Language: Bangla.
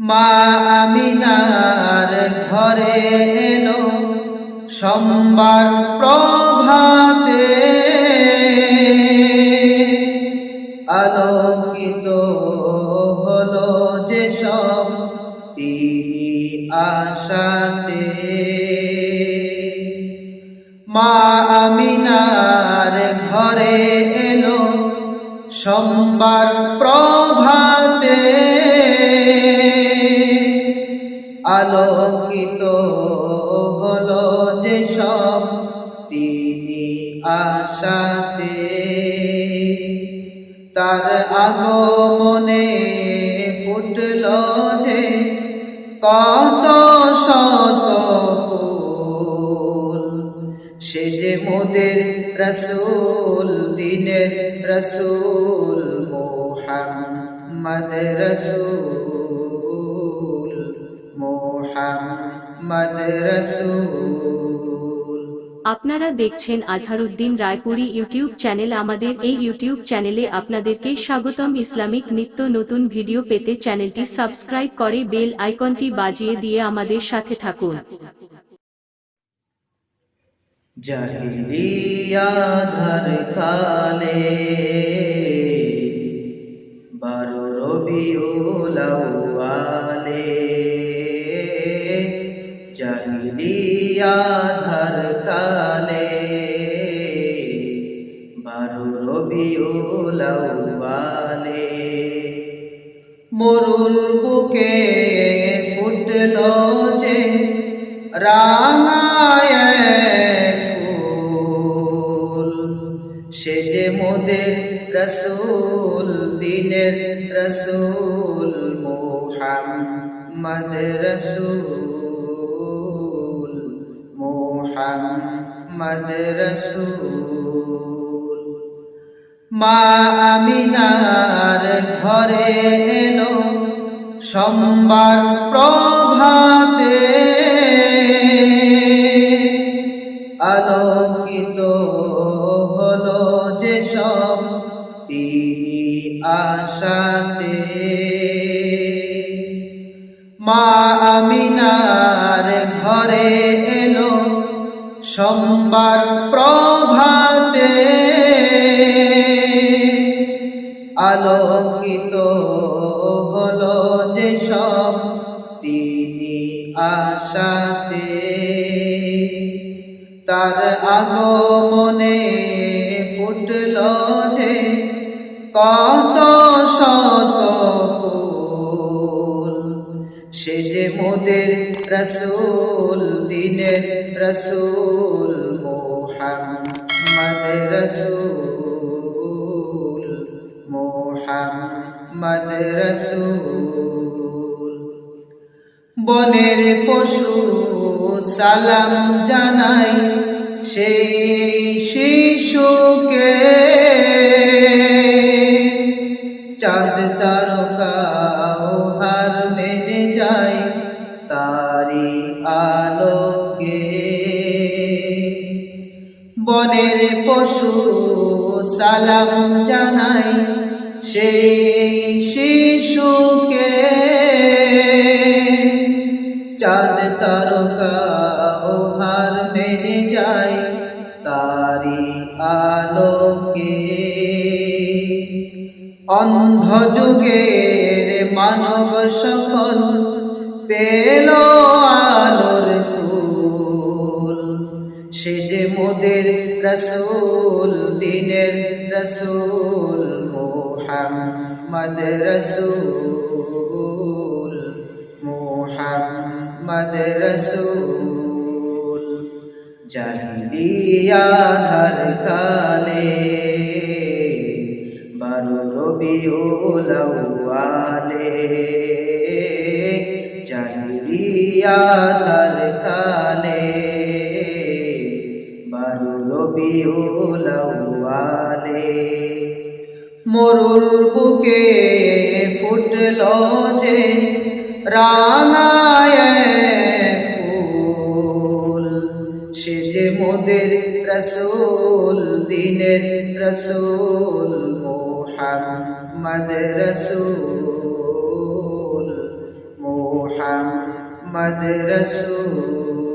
মা আমিনার ঘরে এলো সোমবার প্রভাতে। আলোকিত হলো যে সব তিনি আশাতে। মা আমিনার ঘরে এলো সোমবার প্রভাতে। আলোকিত হলো যে সব তিনি আশাতে। তার আগমনে ফুটল যে কত শত ফুল। সে যে মোদের রসুল, দিনের রসুল, মোহাম্মদ রসুল। আপনারা দেখছেন আজহারুদ্দিন রায়পুরি ইউটিউব চ্যানেল। আমাদের এই ইউটিউব চ্যানেলে আপনাদেরকে স্বাগতম। ইসলামিক নিত্য নতুন ভিডিও পেতে চ্যানেলটি সাবস্ক্রাইব করে বেল আইকনটি বাজিয়ে দিয়ে আমাদের সাথে থাকুন। জাহিলিয়াধার কালে বারো রবিউল আউয়ালে জাহিলিয়াধার কালে। বারো রবিউল আউয়ালে। মরুর বুকে ফুটল যে রাঙায় ফুল। সে যে মোদের রসুল, দিনের রসুল, মোহাম্মদ রসুল। মোহাম্মদ রসুল। মা আমিনার ঘরে এলো সোমবার প্রভাতে। আলোকিত হলো যে সব তিনি আশাতে। মা আমিনার ঘরে এলো সোমবার প্রভাতে আলোকিত হলো যে সব তিনি আশাতে। তার আগমনে ফুটল যে কত শত ফুল, সে যে মোদের রসুল দিনের রসুল মোহাম্মদ রসুল মোহাম্মদ রসুল। বনের পশু সালাম জানাই সেই শিশুকে। চাঁদ তারকা হার মেনে যায় বনের পশু, সালাম জানাই সেই শিশুকে। চাঁদ তারকা হার মেনে যায় তারি আলোকে। অন্ধ যুগের মানব সকল পেল আলোর সে যে মোদের রসুল, দিনের রসুল মোহাম্মদ রসুল মোহাম্মদ রসুল। জাহিলিয়াধার কালে বারো রবিউল আউয়ালে জাহিলিয়াধার কালে রবিউল আউয়ালে মরুর বুকে ফুটল যে রাঙায় ফুল। সে যে মোদের রসুল, দিনের রসুল মোহাম্মদ রসুল মদ রসূল।